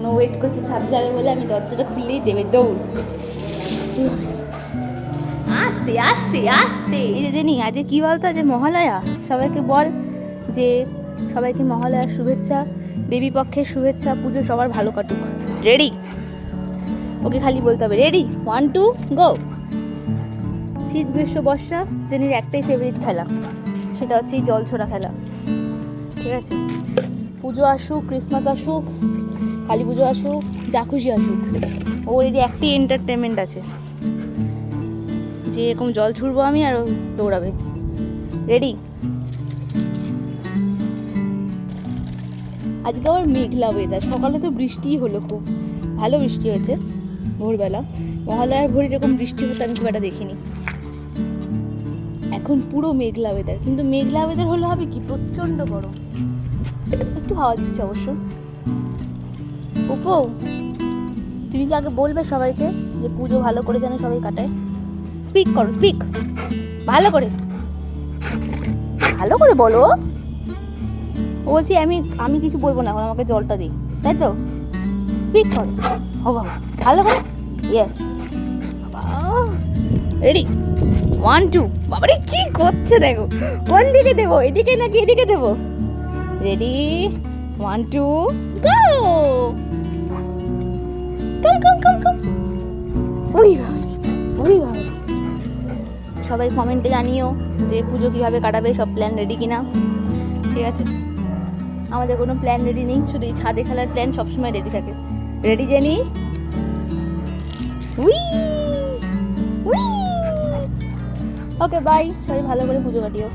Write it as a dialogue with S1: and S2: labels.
S1: মানে ওয়েট করছে, ছাদে যাবে বলে আমি দরজাটা খুললেই দেবে, দৌড়। আস্তে আস্তে আস্তে। এই যে জেনি, আজকে কী বলতো যে মহালয়া? সবাইকে বল যে সবাইকে মহালয়ার শুভেচ্ছা দেবী পক্ষের শুভেচ্ছা, পুজো সবার ভালো কাটুক। রেডি ওকে খালি বলতে হবে রেডি ওয়ান টু গো শীত, গ্রীষ্ম, বর্ষা, জেনির একটাই ফেভারিট খেলা। সেটা হচ্ছে এই জল ছোড়া খেলা। ঠিক আছে? পুজো আসুক ক্রিসমাস আসুক কালী পুজো আসুক, যা খুশি আসুক। ওর এটি একটি এন্টারটেনমেন্ট আছে। যে এরকম জল ছুড়বো আমি আর দৌড়াবে। রেডি আজকে আবার মেঘলা ওয়েদার সকালে তো বৃষ্টিই হলো খুব। ভালো বৃষ্টি হয়েছে ভোরবেলা। মহালয়ার ভোর এরকম বৃষ্টি হতে, আমি খুব একটা দেখিনি। এখন পুরো মেঘলা ওয়েদার কিন্তু মেঘলা ওয়েদার হলে হবে কি? প্রচণ্ড গরম। একটু হাওয়া দিচ্ছে অবশ্য। উপো তুমি কি আগে বলবে সবাইকে যে পুজো ভালো করে যেন সবাই কাটায়? স্পিক করো স্পিক ভালো করে। ভালো করে বলো। বলছি আমি আমি কিছু বলব না, এখন আমাকে জলটা দিই। তাই তো? স্পিক করো। ও বাবা, ভালো করে? ইয়েস রেডি ওয়ান টু বাবারে কি করছে দেখো? কোন দিকে দেবো? এদিকে নাকি এদিকে দেবো? রেডি ওয়ান টু গো সবাই কমেন্টে জানিও যে পুজো কীভাবে কাটাবে, সব প্ল্যান রেডি কিনা। ঠিক আছে? আমাদের কোনো প্ল্যান রেডি নেই, শুধু এই ছাদে খেলার প্ল্যান সবসময় রেডি থাকে। Ready Jenny we we okay bye সবাই ভালো করে পুজো কাটিও।